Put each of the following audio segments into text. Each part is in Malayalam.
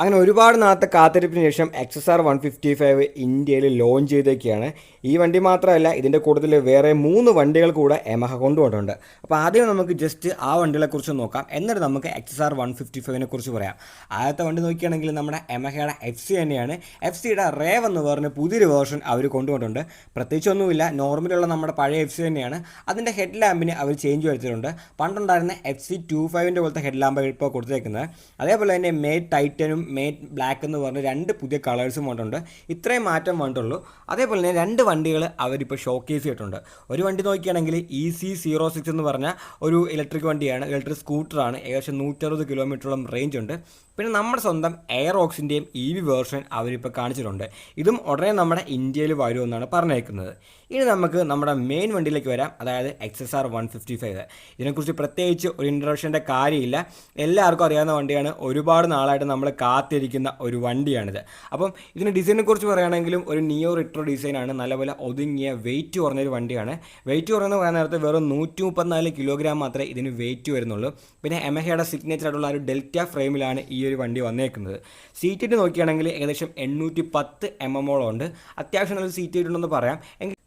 അങ്ങനെ ഒരുപാട് നാളത്തെ കാത്തിരിപ്പിന് ശേഷം X S R one fifty five ഇന്ത്യയിൽ ലോഞ്ച് ചെയ്തേക്കുകയാണ് ഈ വണ്ടി മാത്രമല്ല ഇതിന്റെ കൂടുതൽ വേറെ മൂന്ന് വണ്ടികൾ കൂടെ എമഹ കൊണ്ടുപോയിട്ടുണ്ട് അപ്പോൾ ആദ്യം നമുക്ക് ജസ്റ്റ് ആ വണ്ടികളെക്കുറിച്ച് നോക്കാം. എന്നിട്ട് നമുക്ക് X S R one fifty ഫൈവിനെ കുറിച്ച് പറയാം. ആദ്യത്തെ വണ്ടി നോക്കിയാണെങ്കിൽ നമ്മുടെ എമഹയുടെ എഫ് സി തന്നെയാണ്. എഫ് സിയുടെ റേവ് എന്ന് പറഞ്ഞ് പുതിയൊരു വേർഷൻ അവർ കൊണ്ടുപോയിട്ടുണ്ട് പ്രത്യേകിച്ചൊന്നുമില്ല നോർമലുള്ള നമ്മുടെ പഴയ എഫ് സി തന്നെയാണ്. അതിന്റെ ഹെഡ് ലാമ്പിന് അവർ ചേഞ്ച് വരുത്തിയിട്ടുണ്ട്. പണ്ടുണ്ടായിരുന്ന എഫ് സി ടു ഫൈവിന്റെ പോലത്തെ ഹെഡ് ലാമ്പ് ഇപ്പോൾ കൊടുത്തേക്കുന്നത്. അതേപോലെ തന്നെ മേ ടൈറ്റനും മേറ്റ് ബ്ലാക്ക് എന്ന് പറഞ്ഞ രണ്ട് പുതിയ കളേഴ്സും വന്നിട്ടുണ്ട്. ഇത്രയും മാറ്റം വന്നിട്ടുള്ളൂ. അതേപോലെ തന്നെ രണ്ട് വണ്ടികൾ അവരിപ്പോൾ ഷോക്കേസ് ചെയ്തിട്ടുണ്ട്. ഒരു വണ്ടി നോക്കിയാണെങ്കിൽ ഇ സി സീറോ സിക്സ് എന്ന് പറഞ്ഞ ഒരു ഇലക്ട്രിക് വണ്ടിയാണ്. ഇലക്ട്രിക് സ്കൂട്ടറാണ് ഏകദേശം നൂറ്ററുപത് കിലോമീറ്ററോളം റേഞ്ച് ഉണ്ട്. പിന്നെ നമ്മുടെ സ്വന്തം എയർ ഓക്സിന്റെയും ഇ വി വേർഷൻ അവരിപ്പോൾ കാണിച്ചിട്ടുണ്ട്. ഇതും ഉടനെ നമ്മുടെ ഇന്ത്യയിൽ വരുമെന്നാണ് പറഞ്ഞേക്കുന്നത്. ഇനി നമുക്ക് നമ്മുടെ മെയിൻ വണ്ടിയിലേക്ക് വരാം. അതായത് X S R one fifty five ഇതിനെക്കുറിച്ച് പ്രത്യേകിച്ച് ഒരു ഇൻട്രഡക്ഷന്റെ കാര്യമില്ല. എല്ലാവർക്കും അറിയാവുന്ന വണ്ടിയാണ്. ഒരുപാട് നാളായിട്ട് നമ്മൾ കാത്തിരിക്കുന്ന ഒരു വണ്ടിയാണിത്. അപ്പം ഇതിന്റെ ഡിസൈനെ കുറിച്ച് പറയുകയാണെങ്കിലും ഒരു നിയോ റിട്രോ ഡിസൈനാണ് നല്ലപോലെ ഒതുങ്ങിയ വെയിറ്റ് കുറഞ്ഞൊരു വണ്ടിയാണ്. വെയിറ്റ് കുറഞ്ഞെന്ന് പറയാൻ നേരത്തെ വെറും നൂറ്റി മുപ്പത്തിനാല് കിലോഗ്രാം മാത്രമേ ഇതിന് വെയിറ്റ് വരുന്നുള്ളൂ. പിന്നെ എമഹയുടെ സിഗ്നേച്ചർ ആയിട്ടുള്ള ഒരു ഡെൽറ്റ ഫ്രെയിമിലാണ് ഈ ഒരു വണ്ടി വന്നേക്കുന്നത്. സീറ്റിട്ട് നോക്കുകയാണെങ്കിൽ ഏകദേശം എണ്ണൂറ്റി പത്ത് എം എമ്മോളം ഉണ്ട് അത്യാവശ്യം നല്ല സീറ്റ് ഉണ്ടെന്ന് പറയാം.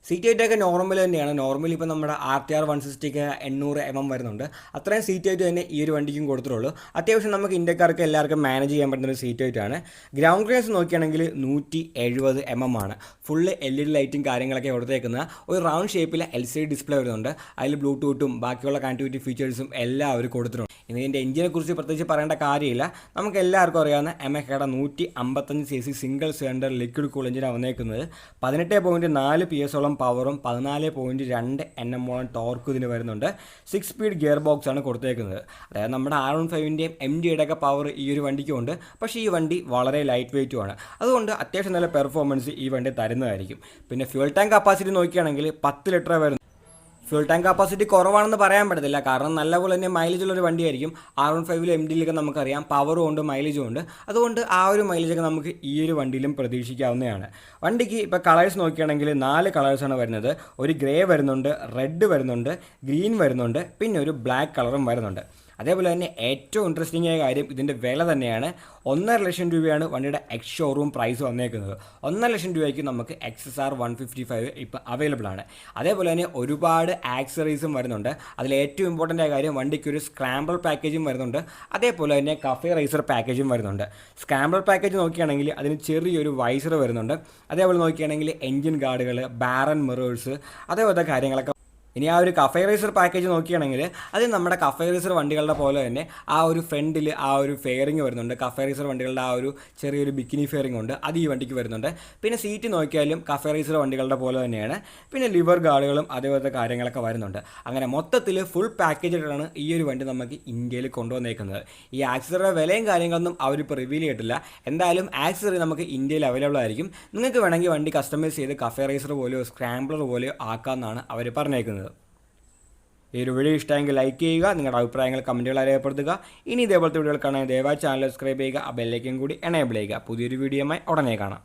എങ്കിൽ സീറ്റ് ഒക്കെ നോർമൽ തന്നെയാണ്. നോർമലി ഇപ്പോൾ നമ്മുടെ ആർ ടി ആർ വൺ സിക്സ്റ്റിക്ക് എണ്ണൂറ് എം എം വരുന്നുണ്ട്. അത്രയും സീറ്റ് ഹൈറ്റ് തന്നെ ഈ ഒരു വണ്ടിക്കും കൊടുത്തിട്ടുള്ളൂ. അത്യാവശ്യം നമുക്ക് ഇന്ത്യക്കാർക്ക് എല്ലാവർക്കും മാനേജ് ചെയ്യാൻ പറ്റുന്ന ഒരു സീറ്റ് ആണ്. ഗ്രൗണ്ട് ക്ലിയൻസ് നോക്കുകയാണെങ്കിൽ നൂറ്റി എഴുപത് എം എം ആണ്. ഫുള്ള് എൽ ഇ ഡി ലൈറ്റും കാര്യങ്ങളൊക്കെ കൊടുത്തേക്കുന്ന ഒരു റൗണ്ട് ഷേപ്പിലെ എൽ സി ഡി ഡിസ്പ്ലേ വരുന്നുണ്ട്. അതിൽ ബ്ലൂടൂത്തും ബാക്കിയുള്ള കണക്ടിവിറ്റി ഫീച്ചേഴ്സും എല്ലാം അവർ കൊടുത്തിട്ടുണ്ട്. ഇനി ഇതിന്റെ എഞ്ചിനെ കുറിച്ച് പ്രത്യേകിച്ച് പറയേണ്ട കാര്യമില്ല. നമുക്ക് എല്ലാവർക്കും അറിയാവുന്ന എം എ എമഹയുടെ നൂറ്റി അമ്പത്തഞ്ച് C C single cylinder liquid cool എഞ്ചിനാണ് വന്നേക്കുന്നത് പതിനെട്ട് പോയിന്റ് നാല് പി എസ് ഓളം പവറും പതിനാല് പോയിന്റ് രണ്ട് എൻ എം ഓളം ടോർക്കും ഇതിന് വരുന്നുണ്ട്. സിക്സ് സ്പീഡ് ഗിയർ ബോക്സ് ആണ് കൊടുത്തേക്കുന്നത്. അതായത് നമ്മുടെ ആർ വൺ ഫൈവിന്റെയും എം ഡിയുടെ ഒക്കെ പവർ ഈ ഒരു വണ്ടിക്കും ഉണ്ട്. പക്ഷേ ഈ വണ്ടി വളരെ ലൈറ്റ് വെയിറ്റും ആണ്. അതുകൊണ്ട് അത്യാവശ്യം നല്ല പെർഫോമൻസ് ഈ വണ്ടി തരുന്നതായിരിക്കും. പിന്നെ ഫ്യൂൽ ടാങ്ക് കപ്പാസിറ്റി നോക്കുകയാണെങ്കിൽ പത്ത് ലിറ്റർ വരുന്നു ഫ്യൂൾ ടാങ്ക് കപ്പാസിറ്റി കുറവാണെന്ന് പറയാൻ പറ്റത്തില്ല. കാരണം നല്ലപോലെ തന്നെ മൈലേജ് ഉള്ള ഒരു വണ്ടിയായിരിക്കും. ആർ വൺ ഫൈവിലും എം ഡിയിലൊക്കെ നമുക്കറിയാം. പവറും ഉണ്ട് മൈലേജും ഉണ്ട്. അതുകൊണ്ട് ആ ഒരു മൈലേജൊക്കെ നമുക്ക് ഈ ഒരു വണ്ടിയിലും പ്രതീക്ഷിക്കാവുന്നതാണ്. വണ്ടിക്ക് ഇപ്പോൾ കളേഴ്സ് നോക്കുകയാണെങ്കിൽ നാല് കളേഴ്സാണ് വരുന്നത്. ഒരു ഗ്രേ വരുന്നുണ്ട് റെഡ് വരുന്നുണ്ട് ഗ്രീൻ വരുന്നുണ്ട് പിന്നെ ഒരു ബ്ലാക്ക് കളറും വരുന്നുണ്ട്. അതേപോലെ തന്നെ ഏറ്റവും ഇൻട്രസ്റ്റിംഗ് ആയ കാര്യം ഇതിന്റെ വില തന്നെയാണ്. ഒന്നര ലക്ഷം രൂപയാണ് വണ്ടിയുടെ എക്സ് ഷോറൂം പ്രൈസ് വന്നേക്കുന്നത്. ഒന്നര ലക്ഷം രൂപയ്ക്ക് നമുക്ക് X S R one fifty five ഇപ്പോൾ അവൈലബിൾ ആണ്. അതേപോലെ തന്നെ ഒരുപാട് ആക്സറീസും വരുന്നുണ്ട്. അതിൽ ഏറ്റവും ഇമ്പോർട്ടന്റ് ആയ കാര്യം വണ്ടിക്ക് ഒരു സ്ക്രാമ്പിൾ പാക്കേജും വരുന്നുണ്ട്. അതേപോലെ തന്നെ കഫേ റൈസർ പാക്കേജും വരുന്നുണ്ട്. സ്ക്രാമ്പിൾ പാക്കേജ് നോക്കുകയാണെങ്കിൽ അതിന് ചെറിയൊരു വൈസർ വരുന്നുണ്ട്. അതേപോലെ നോക്കുകയാണെങ്കിൽ എൻജിൻ ഗാർഡുകൾ ബാരൻ മിറേഴ്സ് അതേപോലത്തെ കാര്യങ്ങളൊക്കെ ഇനി ആ ഒരു കഫേ റൈസർ പാക്കേജ് നോക്കുകയാണെങ്കിൽ അത് നമ്മുടെ കഫേ റൈസർ വണ്ടികളുടെ പോലെ തന്നെ ആ ഒരു ഫ്രണ്ടിൽ ആ ഒരു ഫെയറിങ് വരുന്നുണ്ട്. കഫേ റൈസർ വണ്ടികളുടെ ആ ഒരു ചെറിയൊരു ബിക്കിനി ഫെയറിംഗ് ഉണ്ട്. അത് ഈ വണ്ടിക്ക് വരുന്നുണ്ട്. പിന്നെ സീറ്റ് നോക്കിയാലും കഫേ റേസർ വണ്ടികളുടെ പോലെ തന്നെയാണ്. പിന്നെ ലിവർ ഗാർഡുകളും അതേപോലത്തെ കാര്യങ്ങളൊക്കെ വരുന്നുണ്ട്. അങ്ങനെ മൊത്തത്തിൽ ഫുൾ പാക്കേജായിട്ടാണ് ഈ ഒരു വണ്ടി നമുക്ക് ഇന്ത്യയിൽ കൊണ്ടുവന്നേക്കുന്നത്. ഈ ആക്സറിയുടെ വിലയും കാര്യങ്ങളൊന്നും അവരിപ്പോൾ റിവീൽ ചെയ്തിട്ടില്ല. എന്തായാലും ആക്സറി നമുക്ക് ഇന്ത്യയിൽ അവൈലബിൾ ആയിരിക്കും. നിങ്ങൾക്ക് വേണമെങ്കിൽ വണ്ടി കസ്റ്റമൈസ് ചെയ്ത് കഫേ റൈസർ പോലെയോ സ്ക്രാംബ്ലർ പോലെയോ ആക്കാമെന്നാണ് അവർ പറഞ്ഞേക്കുന്നത്. ഈ ഒരു വീഡിയോ ഇഷ്ടമെങ്കിൽ ലൈക്ക് ചെയ്യുക നിങ്ങളുടെ അഭിപ്രായങ്ങൾ കമന്റുകൾ അറിയപ്പെടുത്തുക. ഇനി ഇതേപോലത്തെ വീഡിയോകൾ കാണാൻ ദയവായി ചാനൽ സബ്സ്ക്രൈബ് ചെയ്യുക ആ ബെല്ലേക്കും കൂടി എനേബിൾ ചെയ്യുക. പുതിയൊരു വീഡിയോയുമായി ഉടനെ കാണാം.